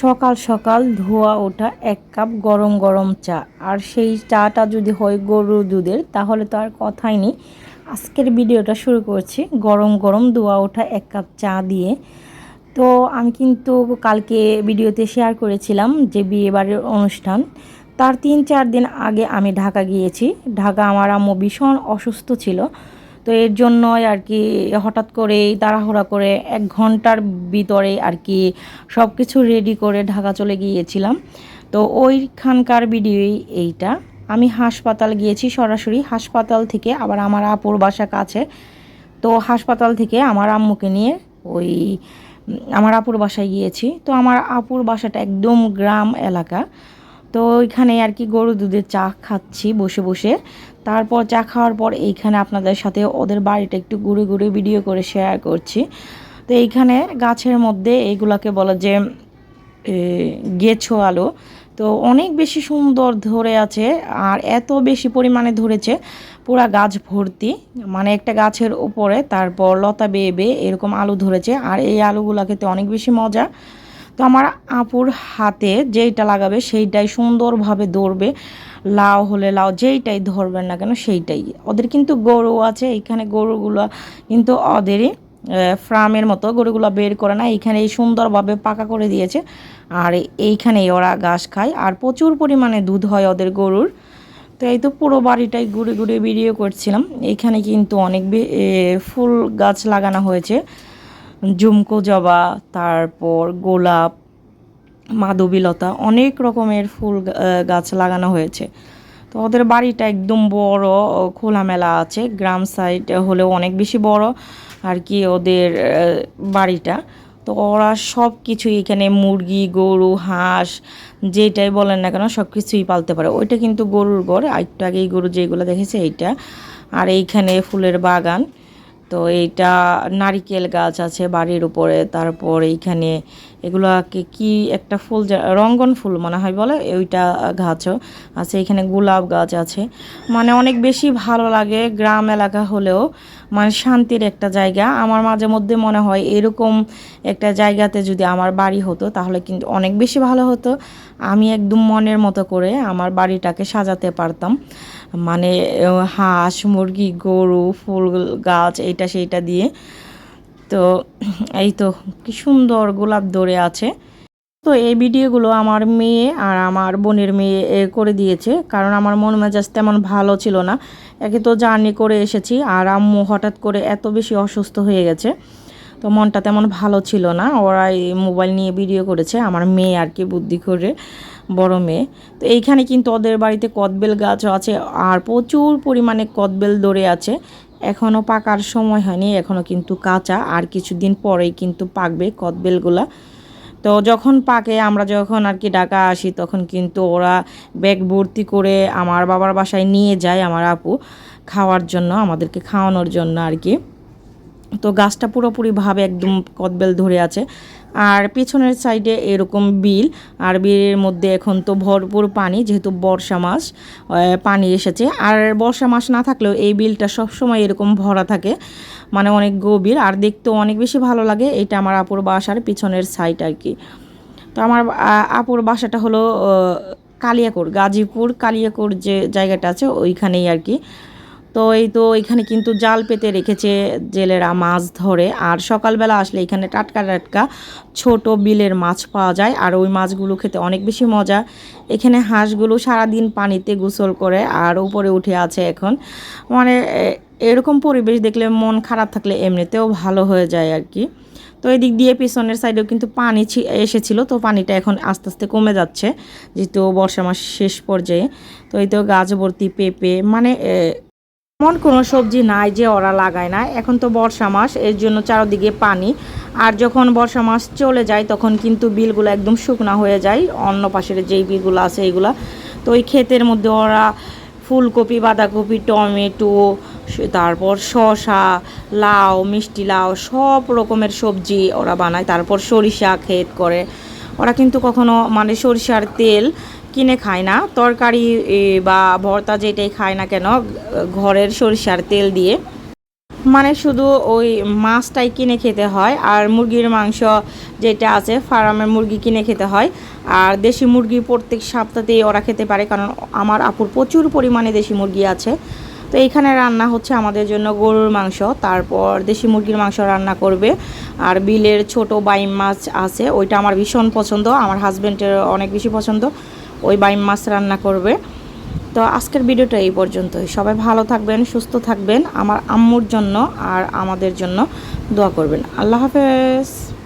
সকাল সকাল ধোয়া ওঠা এক কাপ গরম গরম চা। আর সেই চাটা যদি হয় গরুর দুধের, তাহলে তো আর কথাই নেই। আজকের ভিডিওটা শুরু করছি গরম গরম ধোয়া ওঠা এক কাপ চা দিয়ে। তো আমি কিন্তু কালকে ভিডিওতে শেয়ার করেছিলাম যে বিয়ে বাড়ির অনুষ্ঠান। তার তিন চার দিন আগে আমি ঢাকা গিয়েছি। ঢাকা আমার আম্মু ভীষণ অসুস্থ ছিল। তো এর জন্যই আর কি হঠাৎ করে তাড়াহুড়া করে এক ঘণ্টার ভিতরে আর কি সব কিছু রেডি করে ঢাকা চলে গিয়েছিলাম। তো ওইখানকার ভিডিওই এইটা। আমি হাসপাতাল গিয়েছি সরাসরি, হাসপাতাল থেকে আবার আমার আপুর বাসা কাছে। তো হাসপাতাল থেকে আমার আম্মুকে নিয়ে ওই আমার আপুর বাসায় গিয়েছি। তো আমার আপুর বাসাটা একদম গ্রাম এলাকা। তো ওইখানে আর কি গরু দুধের চা খাচ্ছি বসে বসে। তারপর চা খাওয়ার পর এইখানে আপনাদের সাথে ওদের বাড়িটা একটু ঘুরে ঘুরে ভিডিও করে শেয়ার করছি। তো এইখানে গাছের মধ্যে এইগুলাকে বলে যে গেছো আলো। তো অনেক বেশি সুন্দর ধরে আছে আর এত বেশি পরিমাণে ধরেছে, পুরা গাছ ভর্তি। মানে একটা গাছের উপরে তারপর লতা বেয়ে বেয়ে এরকম আলু ধরেছে আর এই আলুগুলো খেতে অনেক বেশি মজা। তো আমার আপুর হাতে যেইটা লাগাবে সেইটাই সুন্দরভাবে ধরবে। লাউ হলে লাউ যেইটাই ধরবেন না কেন সেইটাই। ওদের কিন্তু গরু আছে এইখানে গরুগুলো কিন্তু ওদেরই ফ্রামের মতো গরুগুলো বের করে না এইখানে এই সুন্দরভাবে পাকা করে দিয়েছে। আর এইখানেই ওরা ঘাস খায় আর প্রচুর পরিমাণে দুধ হয় ওদের গরুর। তো এই তো পুরো বাড়িটাই ঘুরে ঘুরে ভিডিও করছিলাম। এইখানে কিন্তু অনেক ফুল গাছ লাগানো হয়েছে। জুমকো জবা, তারপর গোলাপ মাধবীলতা অনেক রকমের ফুল গাছ লাগানো হয়েছে। তো ওদের বাড়িটা একদম বড় খোলামেলা আছে। গ্রাম সাইড হলেও অনেক বেশি বড় আর কি ওদের বাড়িটা। তো ওরা সব কিছুই এখানে মুরগি, গরু, হাঁস, যেটাই বলেন না কেন সব কিছুই পালতে পারে। ওইটা কিন্তু গরুর ঘর। একটু আগেই গরু যেগুলো দেখেছে, এইটা। আর এইখানে ফুলের বাগান। তো এইটা নারিকেল গাছ আছে বাড়ির উপরে, তারপর এইখানে এগুলোকে কি একটা ফুল রঙ্গন ফুল মনে হয় বলে, ওইটা গাছও আছে, এখানে গোলাপ গাছ আছে। মানে অনেক বেশি ভালো লাগে গ্রাম এলাকা হলেও। মানে শান্তির একটা জায়গা। আমার মাঝে মধ্যে মনে হয় এরকম একটা জায়গাতে যদি আমার বাড়ি হতো, তাহলে কিন্তু অনেক বেশি ভালো হতো। আমি একদম মনের মতো করে আমার বাড়িটাকে সাজাতে পারতাম। মানে হাঁস, মুরগি, গরু, ফুল গাছ, এইটা সেইটা দিয়ে। তো, এই তো, কি সুন্দর গোলাপ দৌড়ে আছে। তো এই ভিডিওগুলো আমার মেয়ে আর আমার বোনের মেয়ে করে দিয়েছে। কারণ আমার মন মেজাজ তেমন ভালো ছিল না। একে তো জার্নি করে এসেছি আর আম্মু হঠাৎ করে এত বেশি অসুস্থ হয়ে গেছে। তো মনটা তেমন ভালো ছিল না। ওরা মোবাইল নিয়ে ভিডিও করেছে, আমার মেয়ে আর কি বুদ্ধি করে, বড় মেয়ে। তো এইখানে কিন্তু ওদের বাড়িতে কদবেল গাছও আছে আর প্রচুর পরিমাণে কদবেল দৌড়ে আছে। এখনও পাকার সময় হয়নি এখনও কিন্তু কাঁচা। আর কিছুদিন পরেই কিন্তু পাকবে কদবেলগুলা। তো যখন পাকে, আমরা যখন আর কি ঢাকা আসি, তখন কিন্তু ওরা ব্যাগ ভর্তি করে আমার বাবার বাসায় নিয়ে যায়, আমার আপু, খাওয়ার জন্য, আমাদেরকে খাওয়ানোর জন্য আর কি। তো গাছটা পুরোপুরিভাবে একদম কদবেল ধরে আছে। আর পিছনের সাইডে এরকম বিল, আর বিলের মধ্যে এখন তো ভরপুর পানি, যেহেতু বর্ষা মাস পানি এসেছে। আর বর্ষা মাস না থাকলেও এই বিলটা সবসময় এরকম ভরা থাকে মানে অনেক গভীর, আর দেখতেও অনেক বেশি ভালো লাগে। এটা আমার আপুর বাসার পিছনের সাইড আর কি। তো আমার আপুর বাসাটা হলো কালিয়াকুর, গাজীপুর কালিয়াকুর যে জায়গাটা আছে, ওইখানেই আর কি। তো এই তো এখানে কিন্তু জাল পেতে রেখেছে জেলেরা মাছ ধরে। আর সকালবেলা আসলে এখানে টাটকা টাটকা ছোট বিলের মাছ পাওয়া যায়। আর ওই মাছগুলো খেতে অনেক বেশি মজা। এখানে হাঁসগুলো সারাদিন পানিতে গোসল করে আর উপরে উঠে আছে এখন। মানে এরকম পরিবেশ দেখলে মন খারাপ থাকলে এমনিতেও ভালো হয়ে যায় আর কি। তো এদিক দিয়ে পিছনের সাইডেও কিন্তু পানি এসেছিল। তো পানিটা এখন আস্তে আস্তে কমে যাচ্ছে। যেহেতু বর্ষা মাস শেষ পর্যায়ে। তো এই তো গাছ ভর্তি পেঁপে মানে এমন কোনো সবজি নাই যে ওরা লাগায় না। এখন তো বর্ষা মাস, এর জন্য চারদিকে পানি। আর যখন বর্ষা মাস চলে যায়, তখন কিন্তু বিলগুলো একদম শুকনা হয়ে যায়। অন্য পাশের যেই বিলগুলো আছে, এইগুলা। তো ওই ক্ষেতের মধ্যে ওরা ফুলকপি, বাঁধাকপি, টমেটো তারপর শশা লাউ, মিষ্টি লাউ, সব রকমের সবজি ওরা বানায়। তারপর সরিষা ক্ষেত করে। ওরা কিন্তু কখনো মানে সরিষার তেল কিনে খায় না। তরকারি বা ভর্তা যেটাই খায় না কেন, ঘরের সরিষার তেল দিয়ে। মানে শুধু ওই মাছটাই কিনে খেতে হয়, আর মুরগির মাংস যেটা আছে ফার্মের মুরগি কিনে খেতে হয়। আর দেশি মুরগি প্রত্যেক সপ্তাহতেই ওরা খেতে পারে, কারণ আমার আপুর প্রচুর পরিমাণে দেশি মুরগি আছে। তো এইখানে রান্না হচ্ছে আমাদের জন্য গরুর মাংস, তারপর দেশি মুরগির মাংস রান্না করবে। আর বিলের ছোট বাইম মাছ আছে, ওইটা আমার ভীষণ পছন্দ, আমার হাজব্যান্ডের অনেক বেশি পছন্দ। ওই বাইম মাছ রান্না করবে। তো আজকের ভিডিওটা এই পর্যন্তই। সবাই ভালো থাকবেন, সুস্থ থাকবেন, আমার আম্মুর জন্য আর আমাদের জন্য দোয়া করবেন। আল্লাহ হাফেজ।